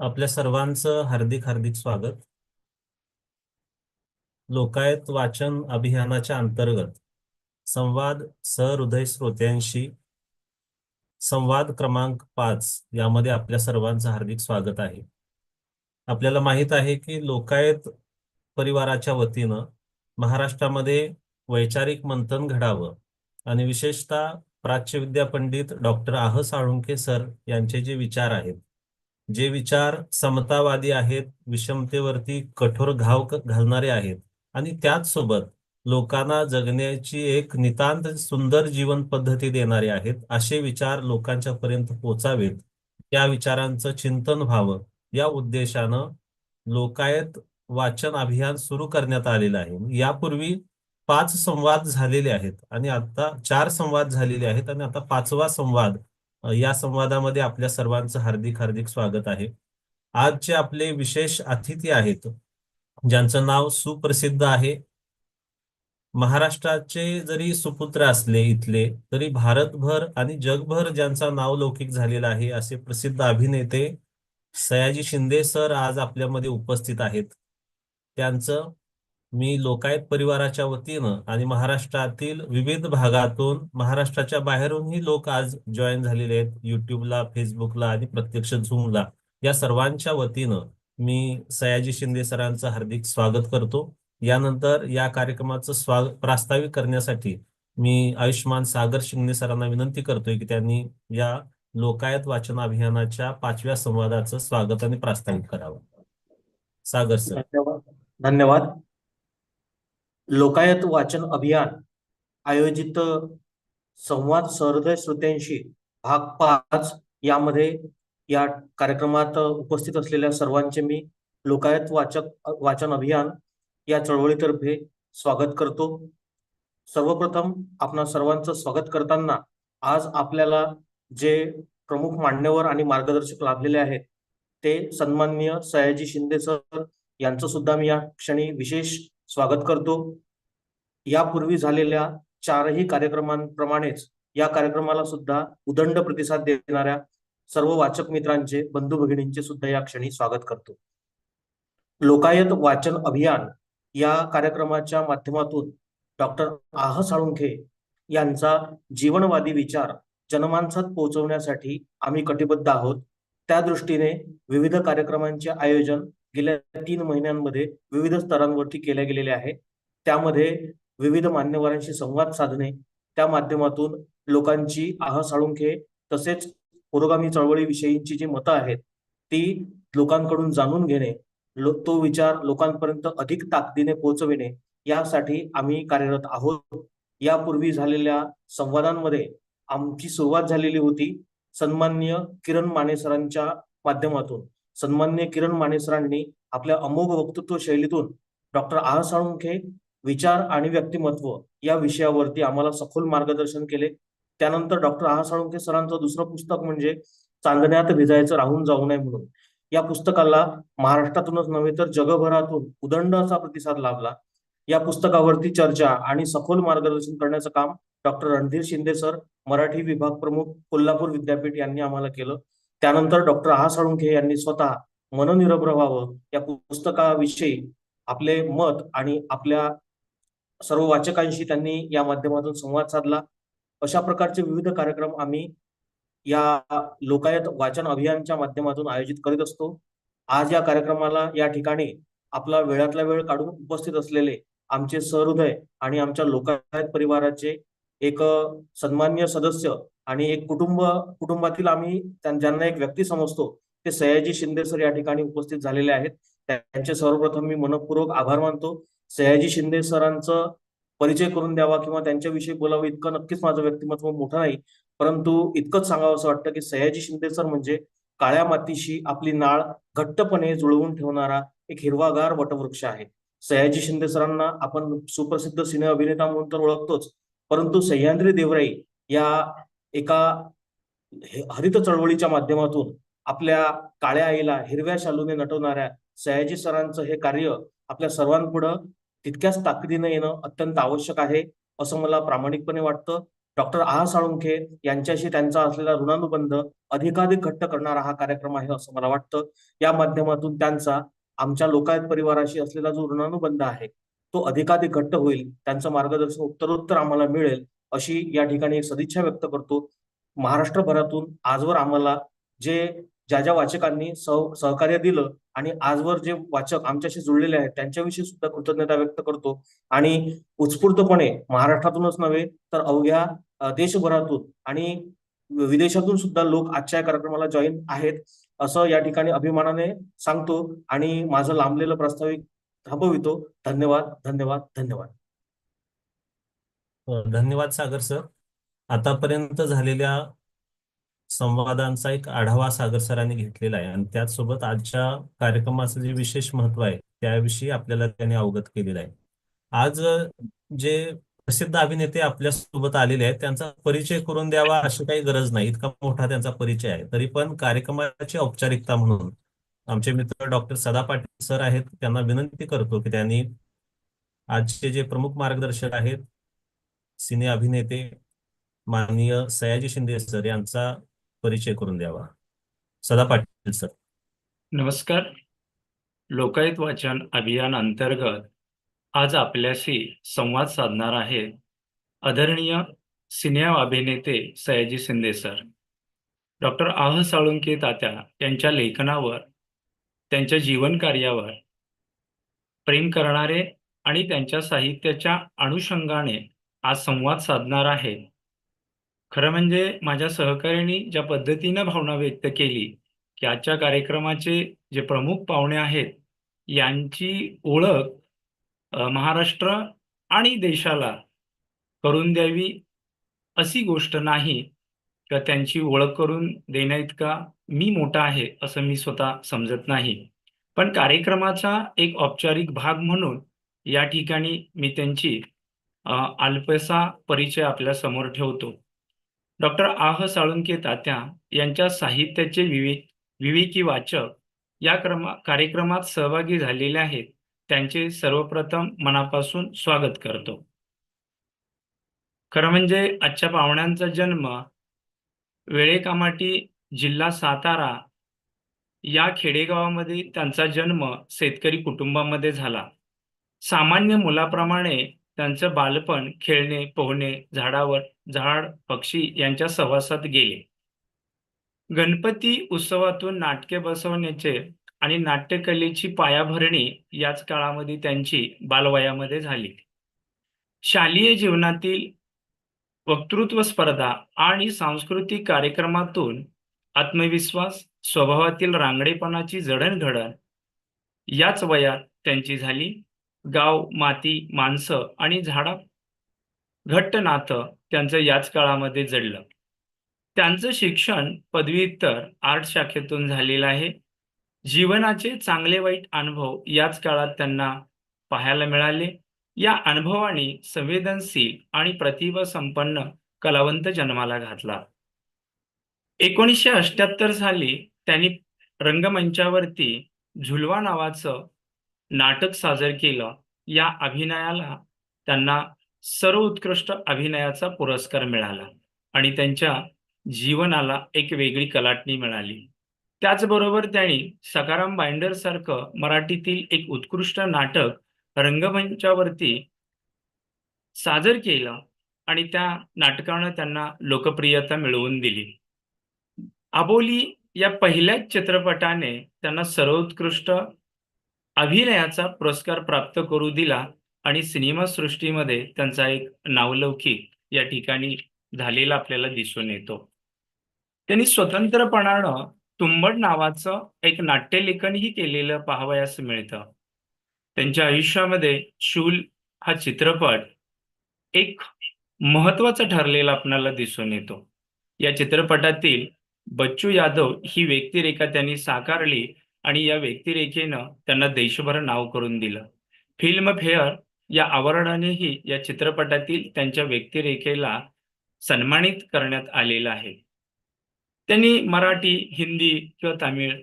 आपल्या सर्वांचं हार्दिक हार्दिक स्वागत. लोकायत वाचन अभियानाच्या अंतर्गत संवाद सहृदय श्रोत्यांशी संवाद क्रमांक पाच यामध्ये आपल्या सर्वांचं हार्दिक स्वागत आहे. आपल्याला माहीत आहे की लोकायत परिवाराच्या वतीनं महाराष्ट्रामध्ये वैचारिक मंथन घडावं आणि विशेषतः प्राच्यविद्या पंडित डॉक्टर आह साळुंके सर यांचे जे विचार आहेत जे विचार समतावादी आहेत विषमतेवरती कठोर घाव घालणारे आहेत. आणि त्याच सोबत लोकांना जगण्याची एक नितांत सुंदर जीवन पद्धती देणारे आहेत असे विचार लोकांच्या पर्यंत पोचावेत. या विचारांचं चिंतन व्हावं. या उद्देशानं लोकायत वाचन अभियान सुरू करण्यात आलेलं आहे. यापूर्वी पाच संवाद झालेले आहेत आणि आता चार संवाद झालेले आहेत आणि आता पाचवा संवाद या संवादामध्ये आपल्या सर्वांचं हार्दिक हार्दिक स्वागत आहे. आजचे आपले विशेष अतिथी आहेत ज्यांचं नाव सुप्रसिद्ध आहे. महाराष्ट्राचे जरी सुपुत्र असले इथले तरी भारतभर आणि जगभर ज्यांचा नावलौकिक झालेला आहे असे प्रसिद्ध अभिनेते सयाजी शिंदे सर आज आपल्यामध्ये उपस्थित आहेत. त्यांचं मी लोकायत परिवाराच्या वतीनं आणि महाराष्ट्रातील विविध भागातून महाराष्ट्राच्या बाहेरूनही लोक आज जॉईन झालेले आहेत. युट्यूबला फेसबुकला आणि प्रत्यक्ष झूमला या सर्वांच्या वतीनं मी सयाजी शिंदे सरांचं हार्दिक स्वागत करतो. यानंतर या कार्यक्रमाचं स्वाग प्रास्ताविक करण्यासाठी मी आयुष्मान सागर शिंदे सरांना विनंती करतोय की त्यांनी या लोकायत वाचन अभियानाच्या पाचव्या संवादाचं स्वागत आणि प्रास्ताविक करावं. सागर सर. धन्यवाद. धन्यवाद. लोकायत वाचन अभियान आयोजित संवाद सहृदय श्रोत्यांशी भाग पाच यामध्ये या कार्यक्रमात उपस्थित असलेल्या सर्वांचे मी लोकायत वाचक वाचन अभियान या चळवळीतर्फे स्वागत करतो. सर्वप्रथम आपणा सर्वांचं स्वागत करताना आज आपल्याला जे प्रमुख मान्यवर आणि मार्गदर्शक लाभलेले आहेत ते सन्माननीय सयाजी शिंदे सर यांचं सुद्धा मी या क्षणी विशेष स्वागत करतो. यापूर्वी झालेल्या चारही कार्यक्रमांप्रमाणेच या कार्यक्रमाला सुद्धा उदंड प्रतिसाद देणाऱ्या सर्व वाचक मित्रांचे बंधू भगिनींचे सुद्धा या क्षणी स्वागत करतो. लोकायत वाचन अभियान या कार्यक्रमाच्या माध्यमातून डॉक्टर आह साळुंखे यांचा जीवनवादी विचार जनमानसात पोहोचवण्यासाठी आम्ही कटिबद्ध आहोत. त्या दृष्टीने विविध कार्यक्रमांचे आयोजन गेल्या तीन महिन्यांमध्ये विविध स्तरांवरती केल्या गेलेल्या आहे त्यामध्ये विविध मान्यवरांशी संवाद साधणे त्या माध्यमातून लोकांची आह साळुंखे तसेच पुरोगामी चळवळीविषयीची जी मतं आहेत ती लोकांकडून जाणून घेणे लो तो विचार लोकांपर्यंत अधिक ताकदीने पोहोचविणे यासाठी आम्ही कार्यरत आहोत. यापूर्वी झालेल्या संवादांमध्ये आमची सुरुवात झालेली होती सन्माननीय किरण माने सरांच्या माध्यमातून. सन्माननीय किरण माने सरांनी आपल्या अमोघ वक्तृत्व शैलीतून डॉक्टर आह साळुंखे विचार आणि व्यक्तिमत्व या विषयावरती आम्हाला सखोल मार्गदर्शन केले. त्यानंतर डॉक्टर आह साळुंखे सरांचं दुसरं पुस्तक म्हणजे चांदण्यात भिजायचं राहून जाऊ नये म्हणून. या पुस्तकाला महाराष्ट्रातूनच नव्हे तर जगभरातून उदंड असा प्रतिसाद लाभला. या पुस्तकावरती चर्चा आणि सखोल मार्गदर्शन करण्याचं काम डॉक्टर रणधीर शिंदे सर मराठी विभाग प्रमुख कोल्हापूर विद्यापीठ यांनी आम्हाला केलं. त्यानंतर डॉक्टर आहा साळुंखे यांनी स्वतः मननिरभ्र व्हावं या पुस्तकाविषयी आपले मत आणि आपल्या सर्व वाचकांशी त्यांनी या माध्यमातून संवाद साधला. अशा प्रकारचे विविध कार्यक्रम आम्ही या लोकायत वाचन अभियानच्या माध्यमातून आयोजित करीत असतो. आज या कार्यक्रमाला या ठिकाणी आपला वेळातला वेळ काढून उपस्थित असलेले आमचे सहृदय आणि आमच्या लोकायत परिवाराचे एक सन्मान्य सदस्य आणि एक कुटुंब कुटुंबातील आम्ही ज्यांना एक व्यक्ती समजतो ते सयाजी शिंदे सर या ठिकाणी उपस्थित झालेले आहेत. त्यांचे सर्वप्रथम मी मनपूर्वक आभार मानतो. सयाजी शिंदे सरांचं परिचय करून द्यावा किंवा त्यांच्याविषयी बोलावं इतकं नक्कीच माझं व्यक्तिमत्व मोठं नाही. परंतु इतकंच सांगावं असं वाटतं की सयाजी शिंदे सर म्हणजे काळ्या मातीशी आपली नाळ घट्टपणे जुळवून ठेवणारा एक हिरवागार वटवृक्ष आहे. सयाजी शिंदे सरांना आपण सुप्रसिद्ध सिने अभिनेता म्हणून तर ओळखतोच. परंतु सह्याद्री देवराई या एका हरित चळवळीच्या माध्यमातून आपल्या काळ्या आईला हिरव्या शालूने नटवणाऱ्या सयाजी सरांचं हे कार्य आपल्या सर्वांपुढं तितक्याच ताकदीनं येणं अत्यंत आवश्यक आहे असं मला प्रामाणिकपणे वाटतं. डॉक्टर आहा साळुंखे यांच्याशी त्यांचा असलेला ऋणानुबंध अधिकाधिक घट्ट करणारा हा कार्यक्रम आहे असं मला वाटतं. या माध्यमातून त्यांचा आमच्या लोकायत परिवाराशी असलेला जो ऋणानुबंध आहे तो अधिकाधिक घट्ट होईल त्यांचं मार्गदर्शन उत्तरोत्तर आम्हाला मिळेल अशी या ठिकाणी एक सदिच्छा व्यक्त करतो. महाराष्ट्रभरातून आजवर आम्हाला जे ज्या ज्या वाचकांनी सह सहकार्य दिलं आणि आजवर जे वाचक आमच्याशी जुळलेले आहेत त्यांच्याविषयी सुद्धा कृतज्ञता व्यक्त करतो. आणि उत्स्फूर्तपणे महाराष्ट्रातूनच नव्हे तर अवघ्या देशभरातून आणि विदेशातून सुद्धा लोक आजच्या या कार्यक्रमाला जॉईन आहेत असं या ठिकाणी अभिमानाने सांगतो. आणि माझं लांबलेलं प्रास्ताविक थांबवितो. धन्यवाद धन्यवाद धन्यवाद. धन्यवाद सागर सर. आतापर्यंत झालेल्या संवादांचा एक आढावा सागर सरांनी घेतलेला आहे. आणि त्याचसोबत आजच्या कार्यक्रमाचं जे विशेष महत्त्व आहे त्याविषयी आपल्याला त्यांनी अवगत केलेलं आहे. आज जे प्रसिद्ध अभिनेते आपल्यासोबत आलेले आहेत त्यांचा परिचय करून द्यावा अशी काही गरज नाही. इतका मोठा त्यांचा परिचय आहे. तरी पण कार्यक्रमाची औपचारिकता म्हणून आमचे मित्र डॉक्टर सदा पाटील सर आहेत त्यांना विनंती करतो की त्यांनी आजचे जे प्रमुख मार्गदर्शक आहेत सिने अभिनेते माननीय सयाजी शिंदे सर यांचा परिचय करून द्यावा. सदा पाटील सर. नमस्कार. लोकायत वाचन अभियान अंतर्गत आज आपल्याशी संवाद साधणार आहेत आदरणीय सिनेमा अभिनेते सयाजी शिंदे सर. डॉक्टर आह साळुंके तात्या यांच्या लेखनावर त्यांच्या जीवन कार्यावर प्रेम करणारे आणि त्यांच्या साहित्याच्या अनुषंगाने आज संवाद साधणार आहे. खरं म्हणजे माझ्या सहकाऱ्यांनी ज्या पद्धतीनं भावना व्यक्त केली की आजच्या कार्यक्रमाचे जे प्रमुख पाहुणे आहेत यांची ओळख महाराष्ट्र आणि देशाला करून द्यावी अशी गोष्ट नाही किंवा त्यांची ओळख करून देण्याइतका मी मोठा आहे असं मी स्वतः समजत नाही. पण कार्यक्रमाचा एक औपचारिक भाग म्हणून या ठिकाणी मी त्यांची अल्पसा परिचय आपल्यासमोर ठेवतो. डॉक्टर आह साळुंके तात्या यांच्या साहित्याचे विवेक विवेकी वाचक या क्रमा कार्यक्रमात सहभागी झालेले आहेत. त्यांचे सर्वप्रथम मनापासून स्वागत करतो. खरं म्हणजे आजच्या पाहुण्यांचा जन्म वेळेकामाटी जिल्हा सातारा या खेडेगावामध्ये त्यांचा जन्म शेतकरी कुटुंबामध्ये झाला. सामान्य मुलाप्रमाणे त्यांचं बालपण खेळणे पोहणे झाडावर झाड पक्षी यांच्या सहवासात गेले. गणपती उत्सवातून नाटके बसवण्याचे आणि नाट्यकलेची पायाभरणी याच काळामध्ये त्यांची बालवयामध्ये झाली. शालेय जीवनातील वक्तृत्व स्पर्धा आणि सांस्कृतिक कार्यक्रमातून आत्मविश्वास स्वभावातील रांगडेपणाची जडणघडण याच वयात त्यांची झाली गाव माती माणसं आणि झाडा. घट्ट नातं त्यांचं याच काळामध्ये जडलं. त्यांचं शिक्षण पदव्युत्तर आर्ट शाखेतून झालेलं आहे. जीवनाचे चांगले वाईट अनुभव याच काळात त्यांना पाहायला मिळाले. या अनुभवाने संवेदनशील आणि प्रतिभा संपन्न कलावंत जन्माला घातला. एकोणीसशे अठ्याहत्तर साली त्यांनी रंगमंचावरती झुलवा नावाचं नाटक सादर केलं. या अभिनयाला त्यांना सर्वोत्कृष्ट अभिनयाचा पुरस्कार मिळाला आणि त्यांच्या जीवनाला एक वेगळी कलाटणी मिळाली. त्याचबरोबर त्यांनी सकाराम बाइंडर सारखं मराठीतील एक उत्कृष्ट नाटक रंगमंचावरती सादर केलं आणि त्या नाटकानं त्यांना लोकप्रियता मिळवून दिली. आबोली या पहिल्याच चित्रपटाने त्यांना सर्वोत्कृष्ट अभिनयाचा पुरस्कार प्राप्त करू दिला आणि सिनेमा सृष्टीमध्ये त्यांचा एक नावलौकिक या ठिकाणी झालेला आपल्याला दिसून येतो. त्यांनी स्वतंत्रपणानं तुंबड नावाचं एक नाट्यलेखनही केलेलं पाहावयास मिळतं. त्यांच्या आयुष्यामध्ये शूल हा चित्रपट एक महत्त्वाचा ठरलेला आपल्याला दिसून येतो. या चित्रपटातील बच्चू यादव ही व्यक्तिरेखा त्यांनी साकारली आणि या व्यक्तिरेखेनं त्यांना देशभर नाव करून दिलं. फिल्म फेअर या अवॉर्डानेही या चित्रपटातील त्यांच्या व्यक्तिरेखेला सन्मानित करण्यात आलेलं आहे. त्यांनी मराठी हिंदी किंवा तामिळ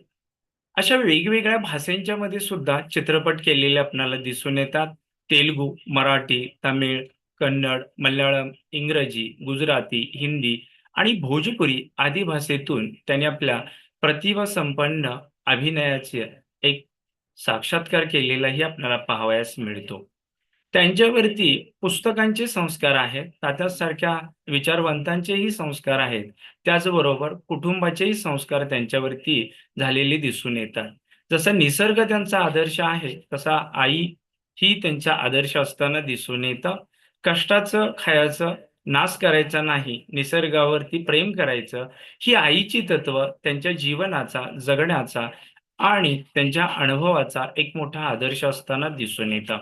अशा वेगवेगळ्या भाषांच्या मध्ये सुद्धा चित्रपट केलेले आपल्याला दिसून येतात. तेलुगू मराठी तमिळ कन्नड मल्याळम इंग्रजी गुजराती हिंदी आणि भोजपुरी आदी भाषेतून त्यांनी आपल्या प्रतिभा संपन्न अभिनयाचे एक साक्षात्कार केलेलाही आपल्याला पाहावयास मिळतो. त्यांच्यावरती पुस्तकांचे संस्कार आहेत तात्यासारख्या विचारवंतांचेही संस्कार आहेत. त्याचबरोबर कुटुंबाचेही संस्कार त्यांच्यावरती झालेले दिसून येतात. जसा निसर्ग त्यांचा आदर्श आहे तसा आई ही त्यांचा आदर्श असताना दिसून येतं. कष्टाचं खायचं नाश करायचा नाही निसर्गावरती प्रेम करायचं ही आईची तत्व त्यांच्या जीवनाचा जगण्याचा आणि त्यांच्या अनुभवाचा एक मोठा आदर्श असताना दिसून येतं.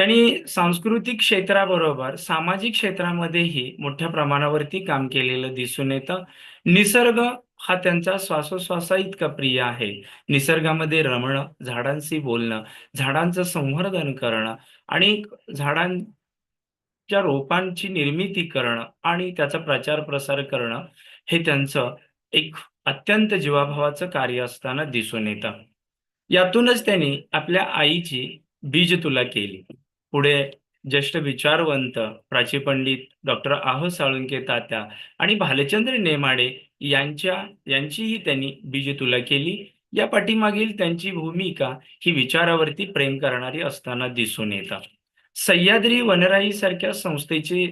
त्यांनी सांस्कृतिक क्षेत्राबरोबर सामाजिक क्षेत्रामध्येही मोठ्या प्रमाणावरती काम केलेलं दिसून येतं. निसर्ग हा त्यांचा श्वासोश्वासा इतका प्रिय आहे. निसर्गामध्ये रमणं झाडांशी बोलणं झाडांचं संवर्धन करणं आणि झाडांच्या रोपांची निर्मिती करणं आणि त्याचा प्रचार प्रसार करणं हे त्यांचं एक अत्यंत जीवाभावाचं कार्य असताना दिसून येतं. यातूनच त्यांनी आपल्या आईची बीज तुला केली. पुढे ज्येष्ठ विचारवंत प्राची पंडित डॉक्टर आह साळुंके तात्या आणि भालचंद्र नेमाडे यांच्या यांचीही त्यांनी बीजतुला केली. या पाठीमागील त्यांची भूमिका ही विचारावरती प्रेम करणारी असताना दिसून येतात. सह्याद्री वनराई सारख्या संस्थेची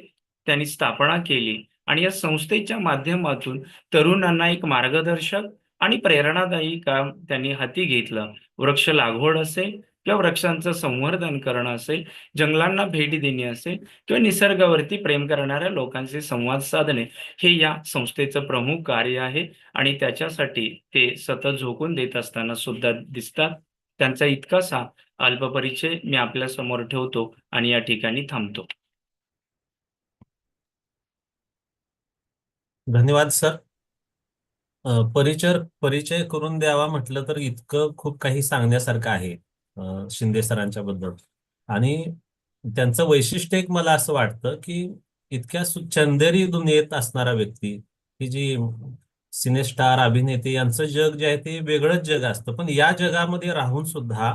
त्यांनी स्थापना केली आणि या संस्थेच्या माध्यमातून तरुणांना एक मार्गदर्शक आणि प्रेरणादायी काम त्यांनी हाती घेतलं. वृक्ष लागवड असेल किंवा वृक्षांचं संवर्धन करणं असेल जंगलांना भेट देणे असेल किंवा निसर्गावरती प्रेम करणाऱ्या लोकांचे संवाद साधणे हे या संस्थेचं प्रमुख कार्य आहे. आणि त्याच्यासाठी ते सतत झोकून देत असताना सुद्धा दिसतात. त्यांचा इतकासा अल्पपरिचय मी आपल्यासमोर ठेवतो आणि या ठिकाणी थांबतो. धन्यवाद सर. परिचय परिचय करून द्यावा म्हटलं तर इतकं खूप काही सांगण्यासारखं आहे. शिंदे सरांच्या बद्दल. आणि त्यांचं वैशिष्ट्य एक मला असं वाटतं की इतक्या चंदेरी दुनियेत असणारा व्यक्ती ही जी सिनेस्टार अभिनेते यांचं जग जे आहे ते वेगळंच जग असतं. पण या जगामध्ये राहून सुद्धा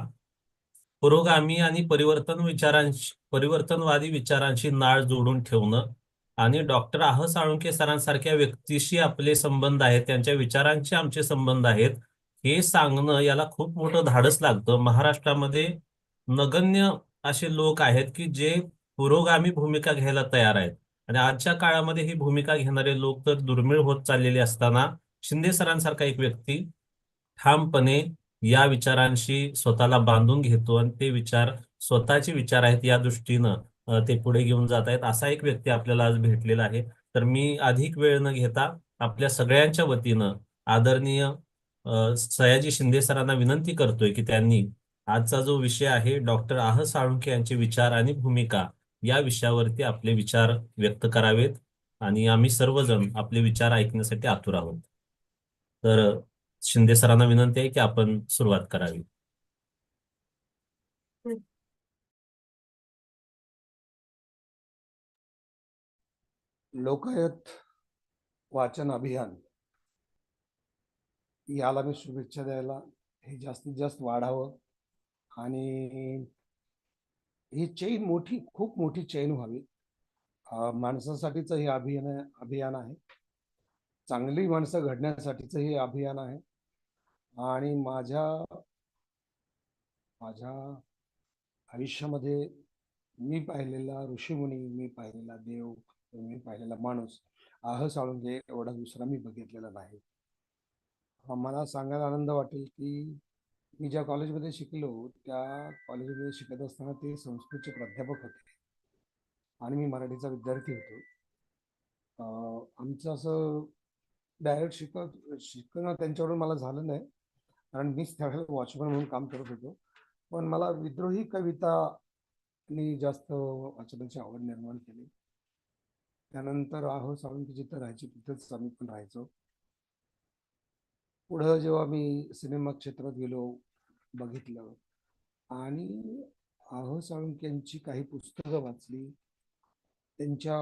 पुरोगामी आणि परिवर्तन विचारांशी परिवर्तनवादी विचारांशी नाळ जोडून ठेवणं आणि डॉक्टर आह साळुंके सरांसारख्या व्यक्तीशी आपले संबंध आहेत त्यांच्या विचारांचे आमचे संबंध आहेत हे सांगणं याला खूप मोठं धाडस लागतं. महाराष्ट्रामध्ये नगण्य असे लोक आहेत की जे पुरोगामी भूमिका घ्यायला तयार आहेत. आणि आजच्या काळामध्ये ही भूमिका घेणारे लोक तर दुर्मिळ होत चाललेले असताना शिंदे सरांसारखा एक व्यक्ती ठामपणे या विचारांशी स्वतःला बांधून घेतो आणि ते विचार स्वतःचे विचार आहेत या दृष्टीनं ते पुढे घेऊन जात आहेत. असा एक व्यक्ती आपल्याला आज भेटलेला आहे. तर मी अधिक वेळ न घेता आपल्या सगळ्यांच्या वतीनं आदरणीय सयाजी शिंदे सरांना विनंती करतोय की त्यांनी आजचा जो विषय आहे डॉक्टर आह साळुंके यांचे विचार आणि भूमिका या विषयावरती आपले विचार व्यक्त करावेत आणि आम्ही सर्वजण आपले विचार ऐकण्यासाठी आतुर आहोत. तर शिंदे सरांना विनंती आहे की आपण सुरुवात करावी. लोकायत वाचन अभियान. याला मी शुभेच्छा द्यायला हे जास्तीत जास्त वाढावं. आणि ही चेन मोठी खूप मोठी चेन व्हावी. माणसासाठीच माणसासाठीचं हे अभियान अभियान आहे. चांगली माणसं घडण्यासाठीचं हे अभियान आहे. आणि माझ्या माझ्या आयुष्यामध्ये मी पाहिलेला ऋषीमुनी मी पाहिलेला देव मी पाहिलेला माणूस आह साळुंगे एवढा दुसरा मी बघितलेला नाही. मला सांगायला आनंद वाटेल की मी ज्या कॉलेजमध्ये शिकलो त्या कॉलेजमध्ये शिकत असताना ते संस्कृतचे प्राध्यापक होते. आणि मी मराठीचा विद्यार्थी होतो. आमचं असं डायरेक्ट शिकत शिकणं त्यांच्याकडून मला झालं नाही. कारण मीच त्यावेळेला वॉचमन म्हणून काम करत होतो. पण मला विद्रोही कवितानी जास्त वाचनाची आवड निर्माण केली. त्यानंतर आहो सावंत जिथं राहायची तिथंच आम्ही पण राहायचो. पुढं जेव्हा मी सिनेमा क्षेत्रात गेलो बघितलं आणि आहो साळुंक्यांची काही पुस्तकं वाचली त्यांच्या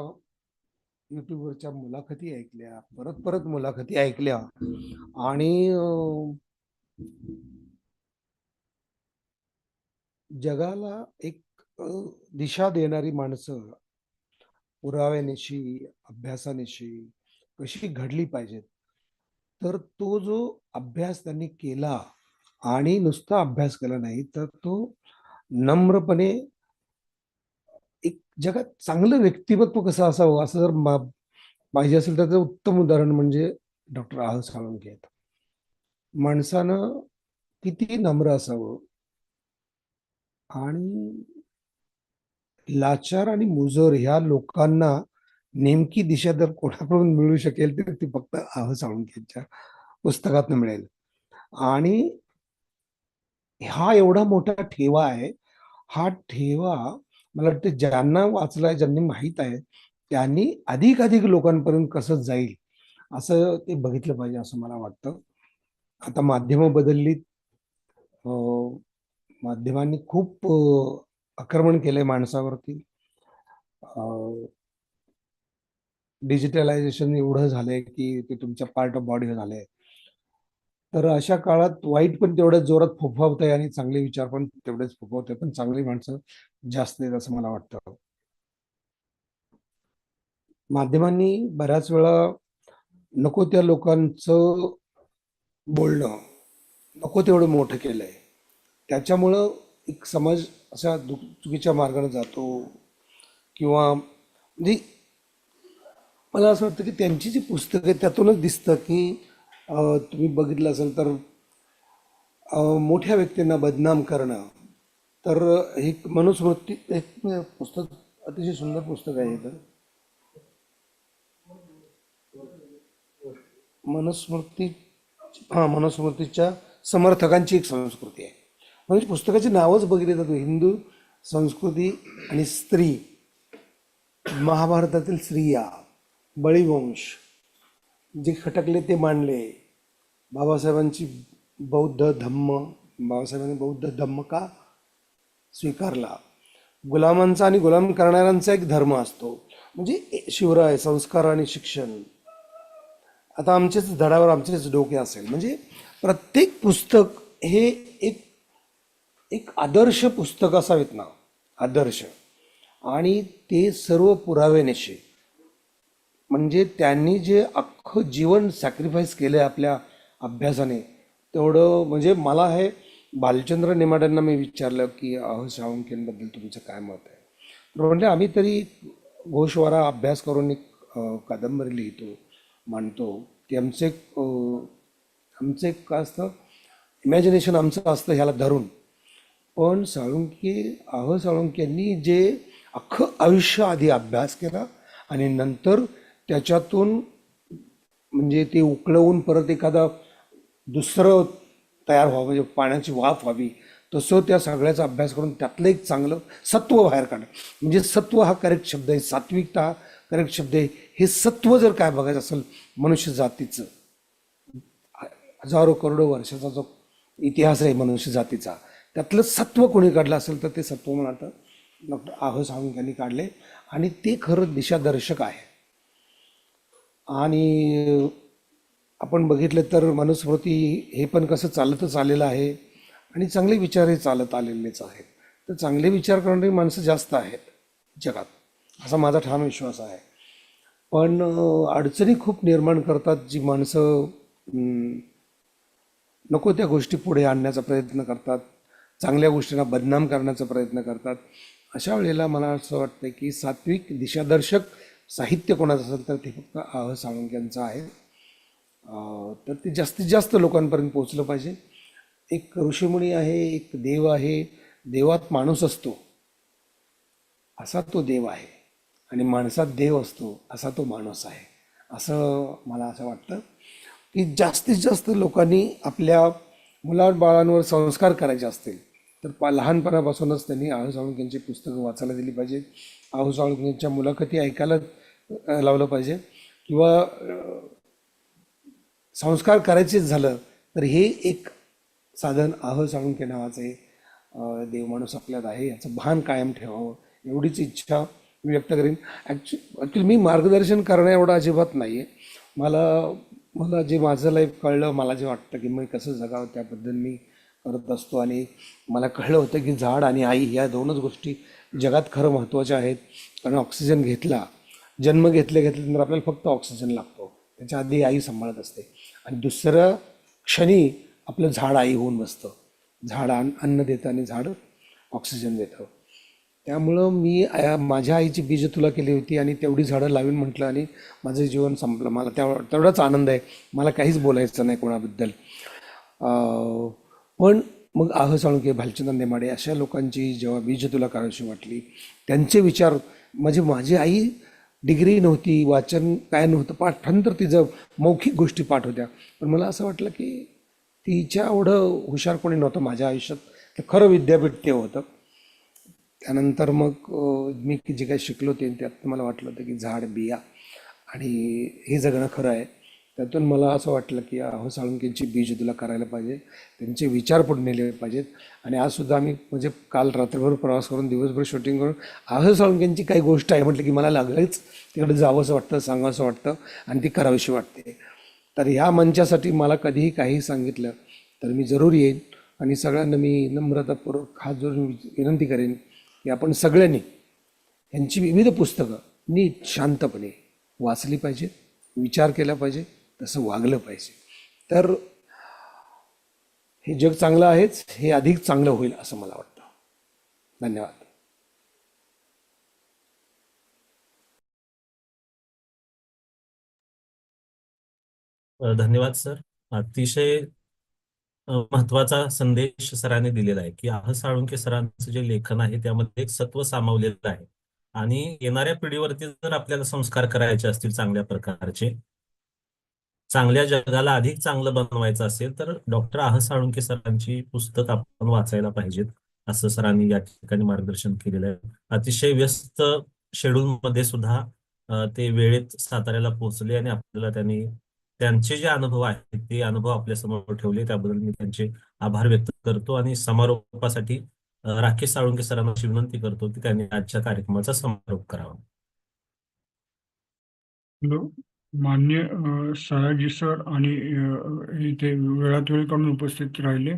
युट्यूबवरच्या मुलाखती ऐकल्या परत परत मुलाखती ऐकल्या आणि जगाला एक दिशा देणारी माणसं पुराव्यानिशी अभ्यासानेशी कशी घडली पाहिजेत? तर तो जो अभ्यास त्यांनी केला आणि नुसता अभ्यास केला नाही तर तो नम्रपणे एक जगात चांगलं व्यक्तिमत्व कसं असावं असं जर पाहिजे असेल तर त्याचं उत्तम उदाहरण म्हणजे डॉक्टर आह साळुंके आहेत. माणसानं किती नम्र असावं आणि लाचार आणि मुजोर ह्या लोकांना नेमकी दिशा जर कोणाकडून मिळू शकेल तर ती फक्त आह साळुंकेच्या पुस्तकातनं मिळेल. आणि हा एवढा मोठा ठेवा आहे हा ठेवा मला वाटतं ज्यांना वाचलाय ज्यांनी माहीत आहे त्यांनी अधिक अधिक लोकांपर्यंत कसं जाईल असं ते बघितलं पाहिजे असं मला वाटतं. आता माध्यमं बदलली अं, माध्यमांनी खूप आक्रमण केलंय माणसावरती. डिजिटलायझेशन एवढं झालंय की ते तुमच्या पार्ट ऑफ बॉडी झालंय. तर अशा काळात वाईट पण तेवढ्याच जोरात फोफावत आहे आणि चांगले विचार पण तेवढेच फोफावत आहे पण चांगली माणसं जास्त आहेत असं मला वाटतं. माध्यमांनी बऱ्याच वेळा नको त्या लोकांचं बोलणं नको तेवढं मोठं केलंय. त्याच्यामुळं एक समाज अशा चुकीच्या मार्गाने जातो किंवा म्हणजे मला असं वाटतं की त्यांची जी पुस्तकं आहेत त्यातूनच दिसतं की तुम्ही बघितलं असेल तर मोठ्या व्यक्तींना बदनाम करणं. तर हे मनुस्मृती एक पुस्तक अतिशय सुंदर पुस्तक आहे तर. मनुस्मृती हा मनुस्मृतीच्या समर्थकांची एक संस्कृती आहे. म्हणजे पुस्तकाची नावच बघितली जातो हिंदू संस्कृती आणि स्त्री. महाभारतातील स्त्रिया. बळीवंश जे खटकले ते मांडले. बाबासाहेबांची बौद्ध धम्म बाबासाहेबांनी बौद्ध धम्म का स्वीकारला? गुलामांचा आणि गुलाम करणाऱ्यांचा एक धर्म असतो. म्हणजे शिवराय संस्कार आणि शिक्षण. आता आमचेच धडावर आमचेच डोके असेल. म्हणजे प्रत्येक पुस्तक हे एक एक आदर्श पुस्तक असावेत ना? आदर्श. आणि ते सर्व पुराव्यानिशी म्हणजे त्यांनी जे अख्खं जीवन सॅक्रिफाईस केलं आहे आपल्या अभ्यासाने तेवढं म्हणजे मला हे बालचंद्र नेमाड्यांना मी विचारलं की अहो साळुंकेंबद्दल तुमचं काय मत आहे? तर म्हणजे आम्ही तरी घोषवारा अभ्यास करून एक कादंबरी लिहितो मांडतो की आमचे आमचे आमचं एक काय असतं इमॅजिनेशन आमचं असतं ह्याला धरून. पण साळुंके आह साळुंक्यांनी जे अख्खं आयुष्य आधी अभ्यास केला आणि नंतर त्याच्यातून म्हणजे ते उकळवून परत एखादा दुसरं तयार व्हावं म्हणजे पाण्याची वाफ व्हावी. तसं त्या सगळ्याचा अभ्यास करून त्यातलं एक चांगलं सत्व बाहेर काढणं म्हणजे सत्व हा करेक्ट शब्द आहे. सात्विकता हा करेक्ट शब्द आहे. हे सत्व जर काय बघायचं असेल मनुष्य जातीचं हजारो करोडो वर्षाचा जो इतिहास आहे मनुष्य जातीचा त्यातलं सत्व कोणी काढलं असेल तर ते सत्व मला डॉक्टर आह सावंत यांनी काढले. आणि ते खरं दिशादर्शक आहे. आणि आपण बघितलं तर मनुस्मृती हे पण कसं चालतच आलेलं आहे आणि चांगले विचारही चालत आलेलेच आहेत. तर चांगले विचार करणारी माणसं जास्त आहेत जगात असा माझा ठाम विश्वास आहे. पण अडचणी खूप निर्माण करतात जी माणसं नको त्या गोष्टी पुढे आणण्याचा प्रयत्न करतात चांगल्या गोष्टींना बदनाम करण्याचा प्रयत्न करतात. अशा वेळेला मला असं वाटतं की सात्विक दिशादर्शक साहित्य कोणाचं असेल तर ते फक्त आह साळुंके यांचं आहे तर ते जास्तीत जास्त लोकांपर्यंत पोहोचलं पाहिजे. एक ऋषीमुनी आहे एक देव आहे. देवात माणूस असतो. असा तो देव आहे. आणि माणसात देव असतो असा तो माणूस आहे. असं मला असं वाटतं की जास्तीत जास्त लोकांनी आपल्या मुलाबाळांवर संस्कार करायचे असतील तर पा लहानपणापासूनच त्यांनी अह साळुंक यांची पुस्तकं वाचायला दिली पाहिजेत. आहू साळुंकेंच्या मुलाखती ऐकायला लावलं पाहिजे. किंवा संस्कार करायचेच झालं तर हे एक साधन आह साळुंके नावाचे देव माणूस आपल्यात आहे याचं भान कायम ठेवावं एवढीच इच्छा मी व्यक्त करीन. ॲक्च्यु ॲक्च्युली मी मार्गदर्शन करणं एवढं अजिबात नाही आहे मला मला जे माझं लाईफ कळलं मला जे वाटतं की मी कसं जगावं त्याबद्दल मी करत असतो आणि मला कळलं होतं की झाड आणि आई ह्या दोनच गोष्टी जगात खरं महत्त्वाच्या आहेत. कारण ऑक्सिजन घेतला जन्म घेतले घेतल्यानंतर आपल्याला फक्त ऑक्सिजन लागतो. त्याच्या आधी आई सांभाळत असते. आणि दुसरं क्षणी आपलं झाड आई होऊन बसतं. झाड अन्न अन्न देतं आणि झाड ऑक्सिजन देतं. त्यामुळं मी माझ्या आईची बीज तुला केली होती आणि तेवढी झाडं लावीन म्हटलं आणि माझं जीवन संपलं. मला त्या तेवढाच आनंद आहे. मला काहीच बोलायचं नाही कोणाबद्दल. पण मग आह साळुंके भालचंद्र नेमाडे अशा लोकांची जेव्हा बीज तुला करावीशी वाटली त्यांचे विचार म्हणजे माझी आई डिग्री नव्हती वाचन काय नव्हतं पाठांतर तिचं मौखिक गोष्टी पाठ होत्या पण मला असं वाटलं की तिच्या एवढं हुशार कोणी नव्हतं माझ्या आयुष्यात. तर खरं विद्यापीठ ते होतं. त्यानंतर मग मी जे काही शिकलो ते त्यात मला वाटलं होतं की झाड बिया आणि हे जगणं खरं आहे. त्यातून मला असं वाटलं की अहो साळुंकेंची बीज तुला करायला पाहिजे. त्यांचे विचार पुढे नेले पाहिजेत. आणि आजसुद्धा आम्ही म्हणजे काल रात्रभर प्रवास करून दिवसभर शूटिंग करून आह साळुंकेंची काही गोष्ट आहे म्हटलं की मला लागलीच. तिकडे जावंसं वाटतं सांगावंसं वाटतं आणि ती करावीशी वाटते. तर ह्या मंचासाठी मला कधीही काही सांगितलं तर मी जरूर येईन आणि सगळ्यांना मी नम्रतापूर्वक हात जोडून विनंती करेन की आपण सगळ्यांनी यांची विविध पुस्तकं नीट शांतपणे वाचली पाहिजेत विचार केला पाहिजे. तसं वागलं पाहिजे. तर हे जग चांगलं आहेच हे अधिक चांगलं होईल असं मला वाटतं. धन्यवाद. धन्यवाद सर. अतिशय महत्त्वाचा संदेश सरांनी दिलेला आहे की आह साळुंके सरांचं जे लेखन आहे त्यामध्ये एक सत्व सामावलेलं आहे. आणि येणाऱ्या पिढीवरती जर आपल्याला संस्कार करायचे असतील चांगल्या प्रकारचे चांगल्या जगाला अधिक चांगलं बनवायचं असेल तर डॉक्टर आह साळुंके सरांची पुस्तक आपण वाचायला पाहिजेत असं सरांनी या ठिकाणी मार्गदर्शन केलेलं आहे. अतिशय व्यस्त शेड्यूल मध्ये सुद्धा ते वेळेत साताऱ्याला पोहोचले आणि आपल्याला त्यांनी त्यांचे जे अनुभव आहेत ते अनुभव आपल्यासमोर ठेवले. त्याबद्दल मी त्यांचे आभार व्यक्त करतो आणि समारोपासाठी राकेश साळुंके सरांना अशी विनंती करतो की त्यांनी आजच्या कार्यक्रमाचा समारोप करावा. मान्य सयाजी सर आणि इथे वेळात वेळ काढून उपस्थित राहिले.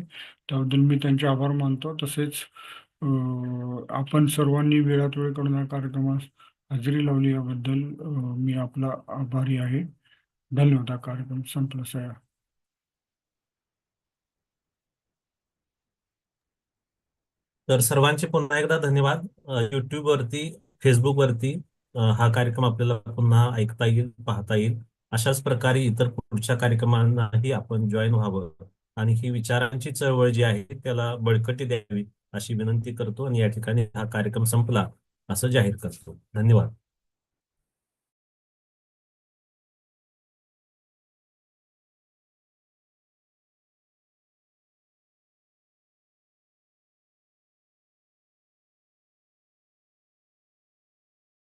त्याबद्दल मी त्यांचे आभार मानतो. तसेच आपण सर्वांनी वेळात वेळ काढून या कार्यक्रमास हजेरी लावली याबद्दल मी आपला आभारी आहे. धन्यवाद. हा कार्यक्रम संपला. सया. तर सर्वांचे पुन्हा एकदा धन्यवाद. युट्यूबवरती वरती फेसबुक वरती हा कार्यक्रम आपल्याला पुन्हा ऐकता येईल पाहता येईल. अशाच प्रकारे इतर पुढच्या कार्यक्रमांनाही आपण जॉईन व्हावं. आणि ही विचारांची चळवळ जी आहे त्याला बळकटी द्यावी अशी विनंती करतो आणि या ठिकाणी हा कार्यक्रम संपला असं जाहीर करतो. धन्यवाद.